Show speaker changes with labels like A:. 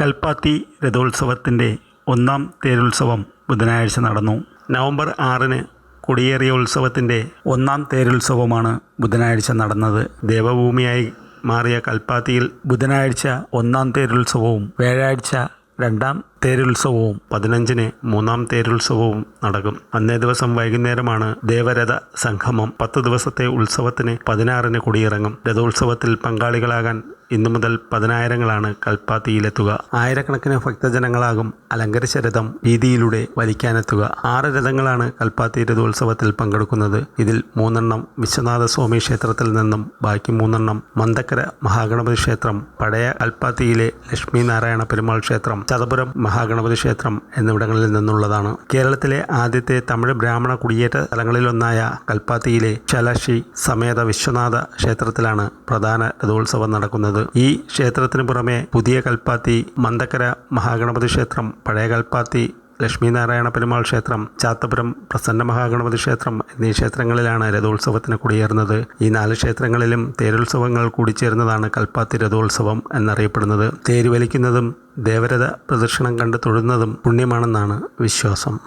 A: കൽപ്പാത്തി രഥോത്സവത്തിന്റെ ഒന്നാം തേരുത്സവം ബുധനാഴ്ച നടന്നു. നവംബർ ആറിന് കൊടിയേറിയ ഉത്സവത്തിന്റെ ഒന്നാം തേരുത്സവമാണ് ബുധനാഴ്ച നടന്നത്. ദേവഭൂമിയായി മാറിയ കൽപ്പാത്തിയിൽ ബുധനാഴ്ച ഒന്നാം തേരുത്സവവും വ്യാഴാഴ്ച രണ്ടാം തേരുത്സവവും പതിനഞ്ചിന് മൂന്നാം തേരുത്സവവും നടക്കും. അന്നേ ദിവസം വൈകുന്നേരമാണ് ദേവരഥ സംഗമം. പത്ത് ദിവസത്തെ ഉത്സവത്തിന് പതിനാറിന് കൊടിയിറങ്ങും. രഥോത്സവത്തിൽ പങ്കാളികളാകാൻ ഇന്നു മുതൽ പതിനായിരങ്ങളാണ് കൽപ്പാത്തിയിലെത്തുക. ആയിരക്കണക്കിന് ഭക്തജനങ്ങളാകും അലങ്കരിച്ച രഥം വീതിയിലൂടെ വലിക്കാനെത്തുക. ആറ് രഥങ്ങളാണ് കൽപ്പാത്തി രഥോത്സവത്തിൽ പങ്കെടുക്കുന്നത്. ഇതിൽ മൂന്നെണ്ണം വിശ്വനാഥ സ്വാമി ക്ഷേത്രത്തിൽ നിന്നും ബാക്കി മൂന്നെണ്ണം മന്ദക്കര മഹാഗണപതി ക്ഷേത്രം പഴയ കൽപ്പാത്തിയിലെ ലക്ഷ്മി നാരായണ പെരുമാൾ ക്ഷേത്രം ചതപുരം മഹാഗണപതി ക്ഷേത്രം എന്നിവിടങ്ങളിൽ നിന്നുള്ളതാണ്. കേരളത്തിലെ ആദ്യത്തെ തമിഴ് ബ്രാഹ്മണ കുടിയേറ്റ സ്ഥലങ്ങളിലൊന്നായ കൽപ്പാത്തിയിലെ ശലശി സമേത വിശ്വനാഥ ക്ഷേത്രത്തിലാണ് പ്രധാന രഥോത്സവം നടക്കുന്നത്. ഈ ക്ഷേത്രത്തിന് പുറമെ പുതിയ കൽപ്പാത്തി മന്ദക്കര മഹാഗണപതി ക്ഷേത്രം പഴയ കൽപ്പാത്തി ലക്ഷ്മി നാരായണ പെരുമാൾ ക്ഷേത്രം ചാത്തപുരം പ്രസന്ന മഹാഗണപതി ക്ഷേത്രം എന്നീ ക്ഷേത്രങ്ങളിലാണ് രഥോത്സവത്തിന് കുടിയേറുന്നത്. ഈ നാല് ക്ഷേത്രങ്ങളിലും തേരുത്സവങ്ങൾ കൂടിച്ചേർന്നതാണ് കൽപ്പാത്തി രഥോത്സവം എന്നറിയപ്പെടുന്നത്. തേര് വലിക്കുന്നതും ദേവരഥ പ്രദക്ഷിണം കണ്ട് തൊഴുന്നതും പുണ്യമാണെന്നാണ് വിശ്വാസം.